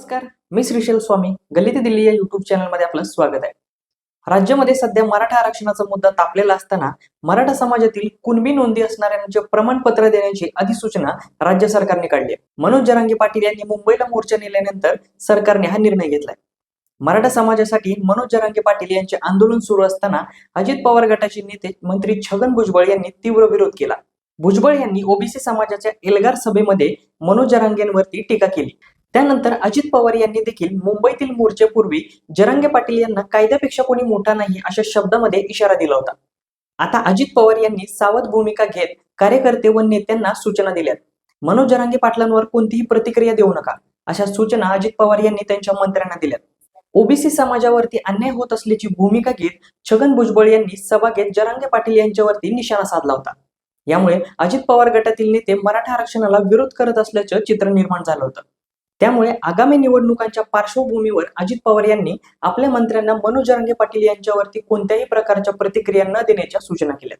नमस्कार. मी श्रीशैल स्वामी. गल्ली ते दिल्ली या युट्यूब चॅनलमध्ये आपलं स्वागत आहे. राज्यामध्ये सध्या मराठा आरक्षणाचा मुद्दा तापलेला असताना मराठा समाजातील कुणबी नोंदी असणाऱ्यांचे प्रमाणपत्र देण्याची अधिसूचना राज्य सरकारने काढली आहे. मनोज जरांगे पाटील यांनी मुंबईला मोर्चा नेल्यानंतर सरकारने हा निर्णय घेतलाय. मराठा समाजासाठी मनोज जरांगे पाटील यांचे आंदोलन सुरू असताना अजित पवार गटाचे नेते मंत्री छगन भुजबळ यांनी तीव्र विरोध केला. भुजबळ यांनी ओबीसी समाजाच्या एल्गार सभेमध्ये मनोज जरांगेंवरती टीका केली. त्यानंतर अजित पवार यांनी देखील मुंबईतील मोर्चेपूर्वी जरंगे पाटील यांना कायद्यापेक्षा कोणी मोठा नाही अशा शब्दामध्ये इशारा दिला होता. आता अजित पवार यांनी सावध भूमिका घेत कार्यकर्ते व नेत्यांना सूचना दिल्यात. मनोज जरांगे पाटलांवर कोणतीही प्रतिक्रिया देऊ नका अशा सूचना अजित पवार यांनी त्यांच्या मंत्र्यांना दिल्यात. ओबीसी समाजावरती अन्याय होत असल्याची भूमिका घेत छगन भुजबळ यांनी सभा घेत जरांगे पाटील यांच्यावरती निशाणा साधला होता. यामुळे अजित पवार गटातील नेते मराठा आरक्षणाला विरोध करत असल्याचं चित्र निर्माण झालं होतं. त्यामुळे आगामी निवडणुकांच्या पार्श्वभूमीवर अजित पवार यांनी आपल्या मंत्र्यांना मनोज जरांगे पाटील यांच्यावरती कोणत्याही प्रकारच्या प्रतिक्रिया न देण्याच्या सूचना केल्या